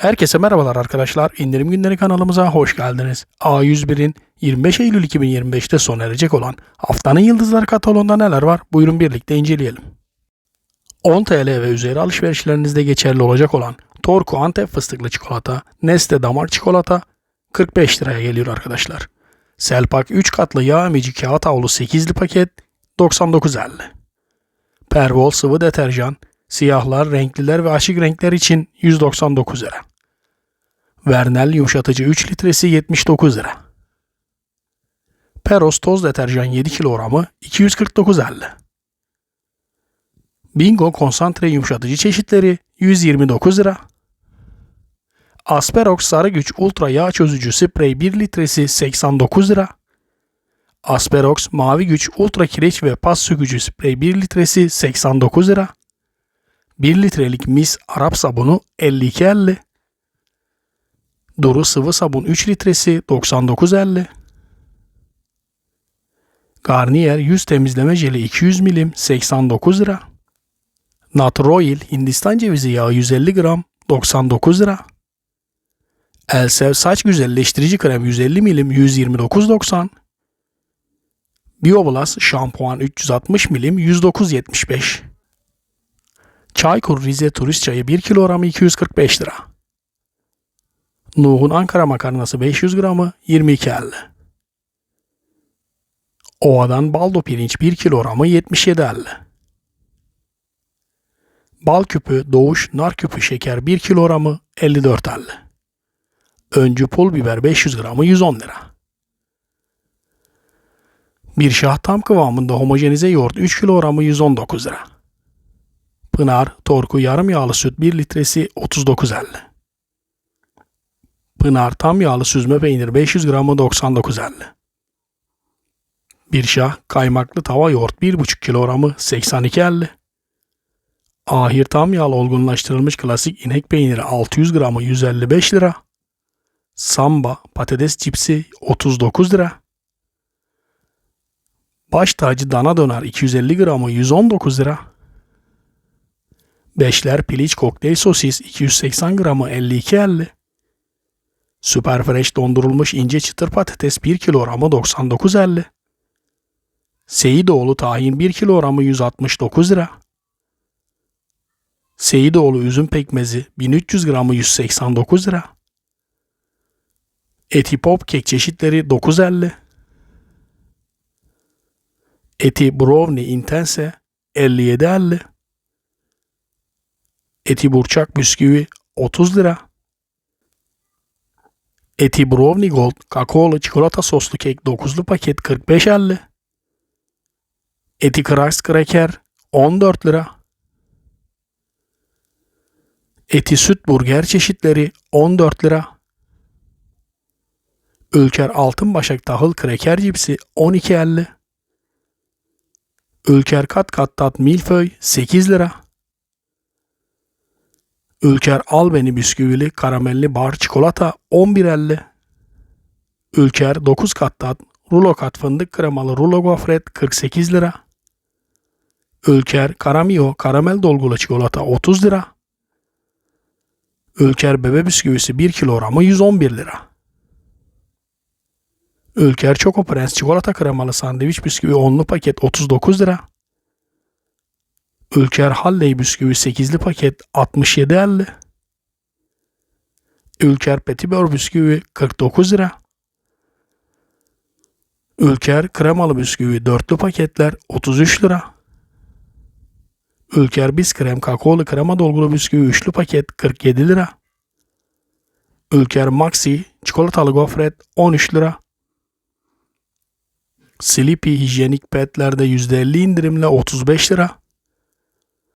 Herkese merhabalar arkadaşlar. İndirim günleri kanalımıza hoş geldiniz. A101'in 25 Eylül 2025'te sona erecek olan haftanın yıldızları kataloğunda neler var? Buyurun birlikte inceleyelim. 10 TL ve üzeri alışverişlerinizde geçerli olacak olan Torku Antep fıstıklı çikolata, Nestle damak çikolata 45 liraya geliyor arkadaşlar. Selpak 3 katlı yağ emici kağıt havlu 8'li paket 99.50. Pervol sıvı deterjan, siyahlar, renkliler ve açık renkler için 199 lira. Vernel yumuşatıcı 3 litresi 79 lira. Peros toz deterjan 7 kilogramı 249.50. Bingo konsantre yumuşatıcı çeşitleri 129 lira. Asperox sarı güç ultra yağ çözücü sprey 1 litresi 89 lira. Asperox mavi güç ultra kireç ve pas sökücü sprey 1 litresi 89 lira. 1 litrelik mis Arap sabunu 52.50. Duru sıvı sabun 3 litresi 99.50. Garnier yüz temizleme jeli 200 milim 89 lira. Natroil Hindistan cevizi yağı 150 gram 99 lira. Elsev saç güzelleştirici krem 150 milim 129.90. Bioblast şampuan 360 milim 109.75. Çaykur Rize turist çayı 1 kilogramı 245 lira. Nuh'un Ankara makarnası 500 gramı 22.50. Ova'dan baldo pirinç 1 kilogramı 77.50. Bal küpü, doğuş, nar küpü şeker 1 kilogramı 54.50. Öncü pul biber 500 gramı 110 lira. Bir şah tam kıvamında homojenize yoğurt 3 kilogramı 119 lira. Pınar, Torku yarım yağlı süt 1 litresi 39.50. Pınar tam yağlı süzme peynir 500 gramı 99.50. Bir şah kaymaklı tava yoğurt 1,5 kilogramı 82.50. Ahir tam yağlı olgunlaştırılmış klasik inek peyniri 600 gramı 155 lira. Samba patates cipsi 39 lira. Baş tacı dana döner 250 gramı 119 lira. Beşler piliç kokteyl sosis 280 gramı 52.50. Süper fresh dondurulmuş ince çıtır patates 1 kilogramı 99.50. Seyidoğlu tahin 1 kilogramı 169 lira. Seyidoğlu üzüm pekmezi 1300 gramı 189 lira. Eti pop kek çeşitleri 9.50. Eti brownie intense 57.50. Eti burçak bisküvi 30 lira. Eti brownie gold kakaolu çikolata soslu kek 9'lu paket 45.50. Eti Christ Cracker 14 lira. Eti süt burger çeşitleri 14 lira. Ülker altın başak tahıl kreker cipsi 12.50. Ülker kat kat tat milföy 8 lira. Ülker albeni bisküvili karamelli bar çikolata 11.50. Ülker 9 kat tat rulo kat fındık kremalı rulo gofret 48 lira. Ülker karamio karamel dolgulu çikolata 30 lira. Ülker bebe bisküvisi 1 kilogramı 111 lira. Ülker Choco Prens çikolata kremalı sandviç bisküvi 10'lu paket 39 lira. Ülker Halley bisküvi 8'li paket 67.50. Ülker Petibör bisküvi 49 lira. Ülker kremalı bisküvi 4'lü paketler 33 lira. Ülker Biskrem kakaolu krema dolgulu bisküvi 3'lü paket 47 lira. Ülker Maxi çikolatalı gofret 13 lira. Sleepy hijyenik petlerde %50 indirimle 35 lira.